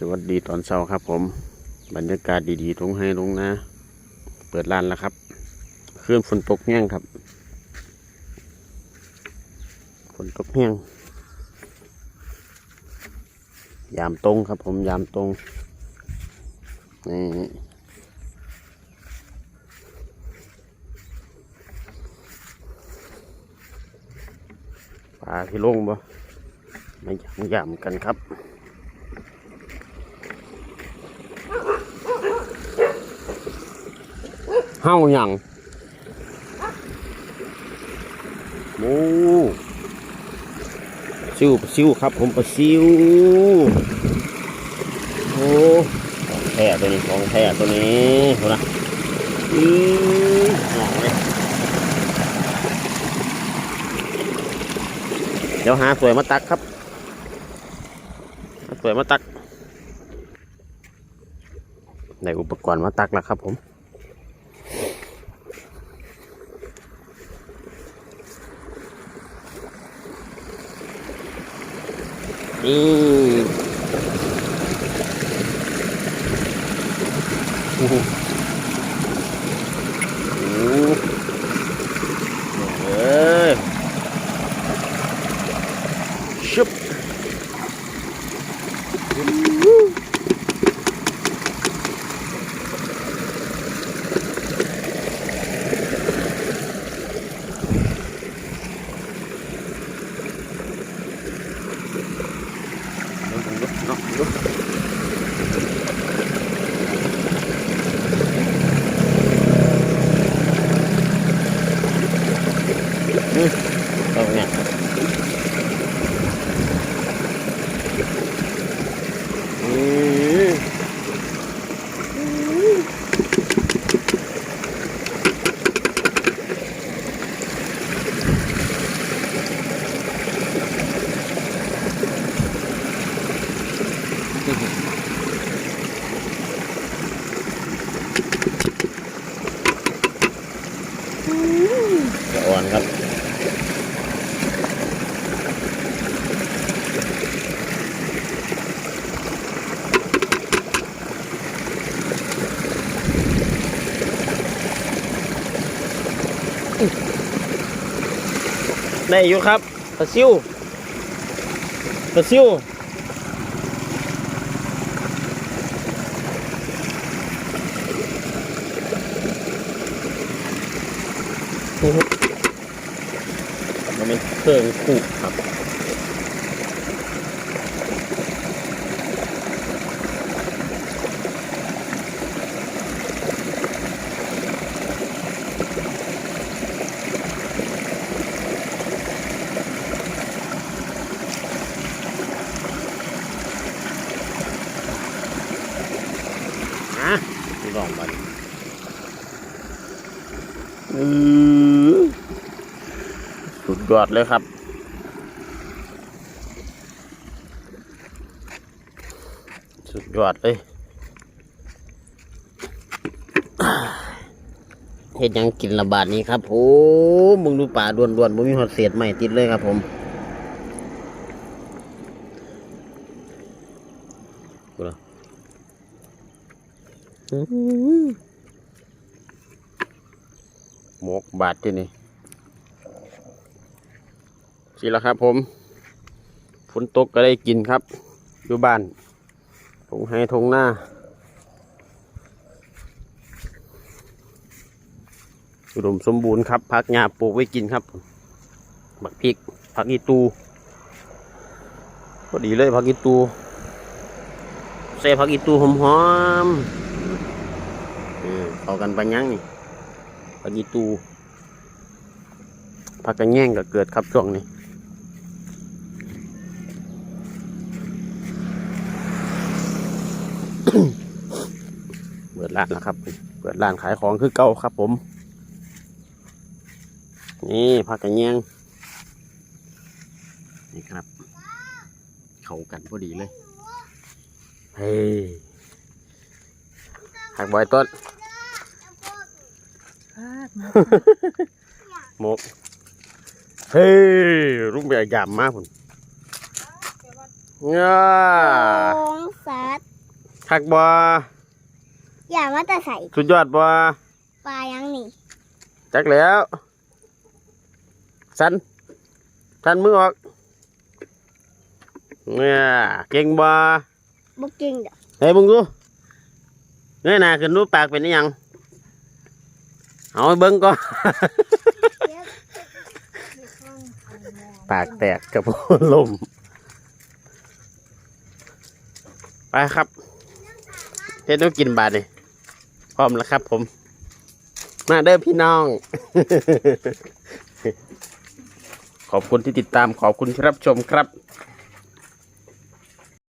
สวัสดีตอนเช้าครับผม บรรยากาศดีๆตรงให้ลงนะ เปิดร้านแล้วครับ เคลื่อนฝนตกแห้งครับ ฝนตกแห้งยามตรงครับผมยามตรงนี่ปลาที่ลงบ่ไม่ยำยำกันครับ เฮาหยังโอ้ซิวซิวครับ ผมปลาซิวโอ้ของแท้ตัวนี้ของแท้ตัวนี้โหนะอือหองเลยเดี๋ยวหาสวยมาตักครับสวยมาตักได้อุปกรณ์มาตักแล้วครับผม นี่โอ้โหโอ้โหเอ้ยชุบเนาะดูอืมตรงเนี้ยอืม ก่อนครับ ได้อยู่ครับปลาซิวปลาซิวมัน เป็นเครื่องขูดครับอะลองมันอือ สุดยอดเลยครับ สุดยอดเลยเห็ดยังกินระบาดนี้ครับโอ้มึงดูป่าด้วนๆมึงมีหอดเศษใหม่ติดเลยครับผมดูนะหมกบาทที่นี่ สิละครับผมฝนตกก็ได้กินครับ อยู่บ้านทงให้ทงหน้า อุดมสมบูรณ์ครับพักหญ้าปลูกไว้กินครับบักพริกผักอีตูพอดีเลยผักอีตูใส่ผักอีตูหอมๆอืมเข้ากันปัญญังนี่ปฏิตูพักกันแย่งก็เกิดครับช่วงนี้ เปิดร้านแล้วครับ เปิดร้านขายของคือเก่าครับ ผม นี่พักกันแย่งนี่ครับ เข้ากันพอดีเลย เฮ้ยหักบอยต้นหมกเฮ้ยรุ่งแบบยามมากพุ่นง่าของสัตว์ คักบ่อย่ามาแต่ใส่สุดยอดบ่ปลายังนี่จักแล้ว สัน สันมือออกเนี่ยเก่งบ่บุกจริงเด้อเฮ้ยมึงดูเงยหน้าขึ้นดูปากเป็นอิหยังเอาให้เบิ้งก่อน ปากแตกกับลมไปครับ เฮ็ดแน้กินบาดนี่พร้อมแล้วครับ ผม มาเด้อพี่น้อง ขอบคุณที่ติดตามขอบคุณที่รับชมครับ